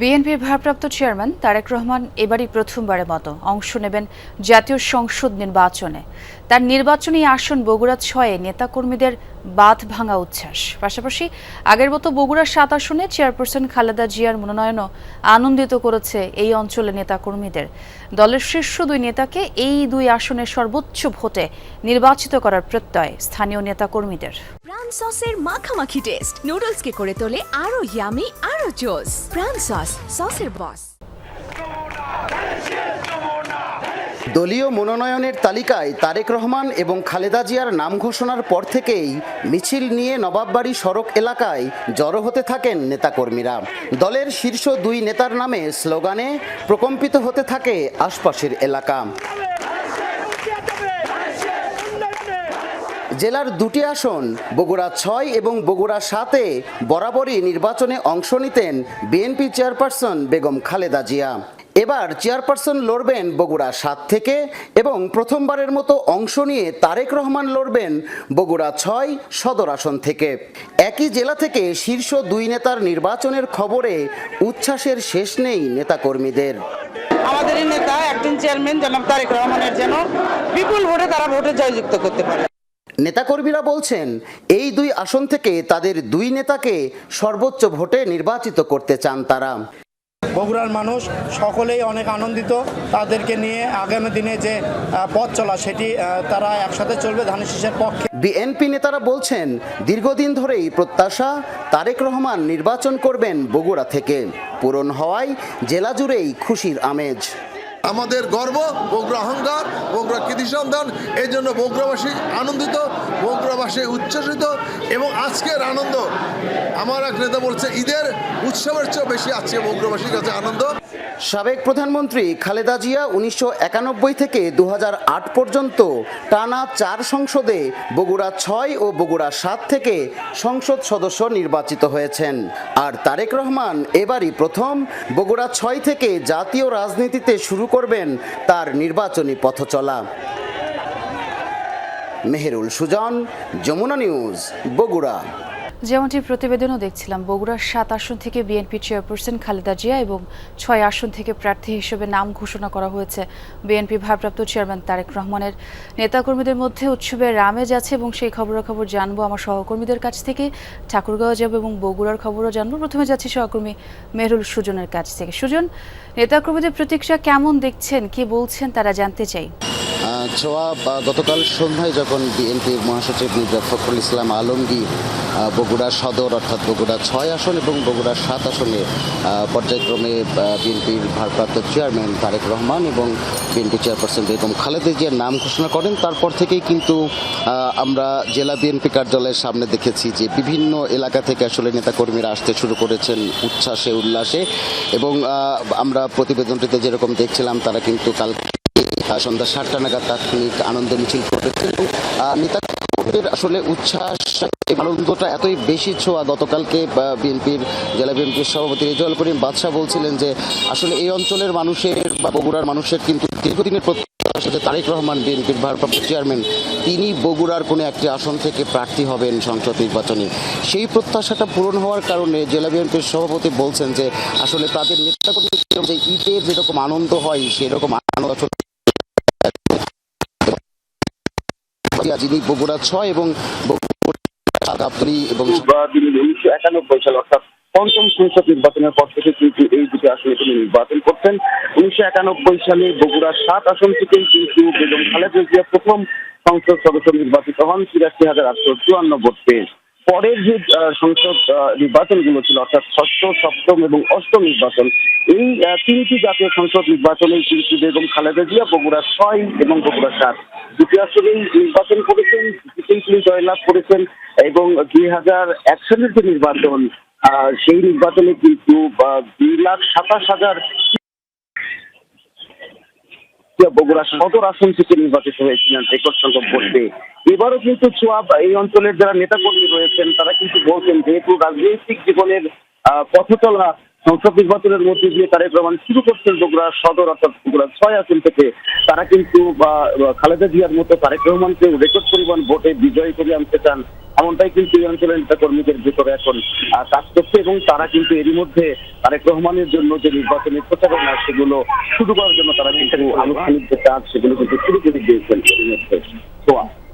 বিএনপির ভারপ্রাপ্ত চেয়ারম্যান তারেক রহমান এবারই প্রথমবারের মতো অংশ নেবেন জাতীয় সংসদ নির্বাচনে। তার নির্বাচনী আসন বগুড়া ছয়ে নেতাকর্মীদের বাঁধ ভাঙা উচ্ছ্বাস। পাশাপাশি আগের মতো বগুড়া সাত আসনে চেয়ারপারসন খালেদা জিয়ার মনোনয়নও আনন্দিত করেছে এই অঞ্চলের নেতাকর্মীদের। দলের শীর্ষ দুই নেতাকে এই দুই আসনের সর্বোচ্চ ভোটে নির্বাচিত করার প্রত্যয় স্থানীয় নেতাকর্মীদের। প্রাণ সসের মাখামাখি টেস্ট নুডলসকে করে তোলে আরও ইয়ামি আরও জোস প্রাণ সস সসের বস দলীয় মনোনয়নের তালিকায় তারেক রহমান এবং খালেদা জিয়ার নাম ঘোষণার পর থেকেই মিছিল নিয়ে নবাববাড়ি সড়ক এলাকায় জড়ো হতে থাকেন নেতাকর্মীরা। দলের শীর্ষ দুই নেতার নামে স্লোগানে প্রকম্পিত হতে থাকে আশপাশের এলাকা। জেলার দুটি আসন, বগুড়া ছয় এবং বগুড়া সাতে বরাবরই নির্বাচনে অংশ নিতেন বিএনপি চেয়ারপারসন বেগম খালেদা জিয়া। এবার চেয়ারপারসন লড়বেন বগুড়া সাত থেকে এবং প্রথমবারের মতো অংশ নিয়ে তারেক রহমান লড়বেন বগুড়া ছয় সদর আসন থেকে। একই জেলা থেকে শীর্ষ দুই নেতার নির্বাচনের খবরে উচ্ছ্বাসের শেষ নেই নেতাকর্মীদের। আমাদের নেতা একজন চেয়ারম্যান জনাব তারেক রহমানের যেন বিপুল ভোটে তারা ভোটে জয়যুক্ত করতে পারে। নেতাকর্মীরা বলছেন এই দুই আসন থেকে তাদের দুই নেতাকে সর্বোচ্চ ভোটে নির্বাচিত করতে চান তারা। বগুড়ার মানুষ সকলেই অনেক আনন্দিত তাদেরকে নিয়ে আগামী দিনে যে পথ চলা সেটি তারা একসাথে চলবে ধানের শীষের পক্ষে। বিএনপি নেতারা বলছেন দীর্ঘদিন ধরেই প্রত্যাশা তারেক রহমান নির্বাচন করবেন বগুড়া থেকে। পূরণ হওয়ায় জেলা জুড়েই খুশির আমেজ। আমাদের গর্ব, বগুড়া অহংকার, বগুড়া কৃতি সন্তান এই জন্য বগুড়াবাসী আনন্দিত, বগুড়াবাসী উচ্ছ্বসিত, এবং আজকের আনন্দ, আমার এক নেতা বলছে, ঈদের উৎসবের চেয়েও বেশি আছে বগুড়াবাসীর কাছে আনন্দ। সাবেক প্রধানমন্ত্রী খালেদা জিয়া উনিশশো একানব্বই থেকে দু হাজার আট পর্যন্ত টানা চার সংসদে বগুড়া ছয় ও বগুড়া সাত থেকে সংসদ সদস্য নির্বাচিত হয়েছেন। আর তারেক রহমান এবারই প্রথম বগুড়া ছয় থেকে জাতীয় রাজনীতিতে শুরু করবেন তার নির্বাচনী পথ চলা মেহেরুল সুজন, যমুনা নিউজ, বগুড়া। যেমনটি প্রতিবেদনও দেখছিলাম বগুড়ার সাত আসন থেকে বিএনপি চেয়ারপারসন খালেদা জিয়া এবং ছয় আসন থেকে প্রার্থী হিসেবে নাম ঘোষণা করা হয়েছে বিএনপি ভারপ্রাপ্ত চেয়ারম্যান তারেক রহমানের। নেতাকর্মীদের মধ্যে উৎসবের রামেজ আছে এবং সেই খবরাখবর জানব আমার সহকর্মীদের কাছ থেকে। ঠাকুরগাঁও যাব এবং বগুড়ার খবরও জানব। প্রথমে যাচ্ছি সহকর্মী মেহরুল সুজনের কাছ থেকে। সুজন, নেতাকর্মীদের প্রতীক্ষা কেমন দেখছেন? কি বলছেন? তারা জানতে চাই। ছোয়া গতকাল সন্ধ্যায় যখন বিএনপির মহাসচিব মির্জা ফখরুল ইসলাম আলমগীর বগুড়া সদর অর্থাৎ বগুড়া ছয় আসন এবং বগুড়া সাত আসনে পর্যায়ক্রমে বিএনপির ভারপ্রাপ্ত চেয়ারম্যান তারেক রহমান এবং বিএনপি চেয়ারপারসন বেগম খালেদা জিয়ার নাম ঘোষণা করেন। তারপর থেকেই কিন্তু আমরা জেলা বিএনপি কার্যালয়ের সামনে দেখেছি যে বিভিন্ন এলাকা থেকে আসলে নেতাকর্মীরা আসতে শুরু করেছেন উচ্ছ্বাসে উল্লাসে এবং আমরা প্রতিবেদনটিতে যেরকম দেখছিলাম তারা কিন্তু কাল আহ, সন্ধ্যা সাতটা নাগাদ তাৎক্ষণিক আনন্দ মিছিল করেছে। এবং নেতাকর্মীদের আসলে উচ্ছ্বাস আনন্দটা এতই বেশি ছোঁয়া। গতকালকে বিএনপির জেলা বিএনপির সভাপতি রেজাউল করিম বাদশাহ বলছিলেন যে, আসলে এই অঞ্চলের মানুষের বা বগুড়ার মানুষের কিন্তু দীর্ঘদিনের যে তারেক রহমান বিএনপির ভারপ্রাপ্ত চেয়ারম্যান, তিনি বগুড়ার কোনো একটি আসন থেকে প্রার্থী হবেন সংসদ নির্বাচনে। সেই প্রত্যাশাটা পূরণ হওয়ার কারণে জেলা বিএনপির সভাপতি বলছেন যে, আসলে তাদের নেতাকর্মীদের যে ঈদের যেরকম আনন্দ হয়, সেরকম আনন্দ যিনি বগুড়া ছয় এবং বগুড়া এবং উনিশশো একানব্বই সাল অর্থাৎ পঞ্চম সংসদ নির্বাচনের পর থেকে কিন্তু এই দুটি আসনে তিনি নির্বাচন করছেন? উনিশশো একানব্বই সালে বগুড়ার সাত আসন থেকেই কিন্তু বেগম খালেদা জিয়া প্রথম সংসদ সদস্য নির্বাচিত হন, তিরাশি হাজার আটশো চুয়ান্ন ভোট পেয়ে। পরের যে সংসদ নির্বাচনগুলো ছিল, অর্থাৎ ষষ্ঠ, সপ্তম এবং অষ্টম নির্বাচন, এই তিনটি জাতীয় সংসদ নির্বাচনে কিন্তু বেগম, খালেদা জিয়া, বগুড়া ছয় এবং বগুড়া সাত। দুটি আসনেই নির্বাচন করেছেন তিনি, জয়লাভ করেছেন এবং দুই হাজার এক সালের যে নির্বাচন সেই নির্বাচনে কিন্তু দুই লাখ সাতাশ হাজার বগুড়া সদর আসন থেকে নির্বাচিত হয়েছিলেন রেকর্ড সংখ্যক ভোট। এবারও কিন্তু চুয়াব এই অঞ্চলের যারা নেতাকর্মী রয়েছেন তারা কিন্তু বলছেন যেহেতু রাজনৈতিক জীবনের আহ, পথ চলা সংসদ নির্বাচনের মধ্যে দিয়ে তারেক রহমান শুরু করছেন বগুড়া সদর, অর্থাৎ বগুড়া ছয় আসন থেকে। তারা কিন্তু খালেদা জিয়ার মতো তারেক রহমানকে রেকর্ড পরিমাণ ভোটে বিজয়ী করে আনতে চান, এমনটাই কিন্তু এই অঞ্চলের নেতা কর্মীদের ভেতরে এখন কাজ করছে এবং তারা কিন্তু এরই মধ্যে তারেক রহমানের জন্য যে নির্বাচনী প্রচারণা, সেগুলো শুরু করার জন্য তারা কিন্তু আনুষ্ঠানিক যে কাজ, সেগুলো কিন্তু শুরু করে দিয়েছেন। এরই মধ্যে